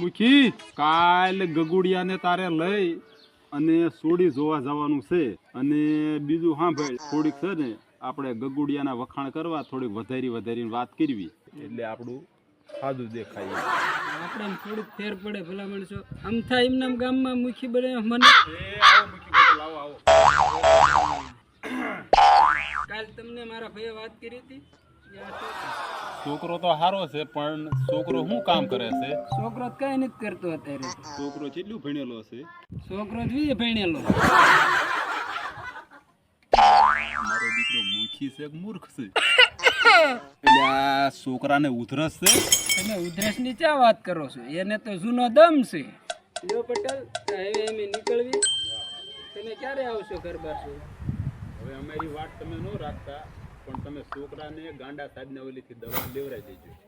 મુખી કાલ ગગુડિયાને તારે લઈ અને સોડી જોવા જવાનું છે. અને બીજું સાંભળ થોડીક છે ને આપણે ગગુડિયાના વખાણ કરવા થોડીક વધારી વધારીને વાત કરવી. એટલે આપણું સાદું દેખાય આપણે થોડુંક ફેર પડે ભલા માણસો. આમ થાય એમના ગામમાં મુખી બને મને એ આવો કાલ તમને મારા ભાઈએ વાત કરી હતી? છોકરો- તો સારો છે પણ છોકરો શું કામ કરે છે? છોકરો કઈ નથી કરતો અત્યારે. છોકરો કેટલું ભણેલો છે? છોકરો જોઈએ ભણેલો. મારો દીકરો મૂર્ખી છે મૂર્ખ છે? આ છોકરાને ઉધરસ છે? તમે ઉધરસની ચા વાત કરો છો? એને તો જૂનો દમ છે. લ્યો પટેલ હવે અમે નીકળવી. તમે ક્યારે આવશો ઘર બાજુ હવે અમારી વાત તમે ન રાખતા. પણ તમે છોકરાને ગાંડા સાહેબને ઓલીથી દવા લેવડાવી દેજો.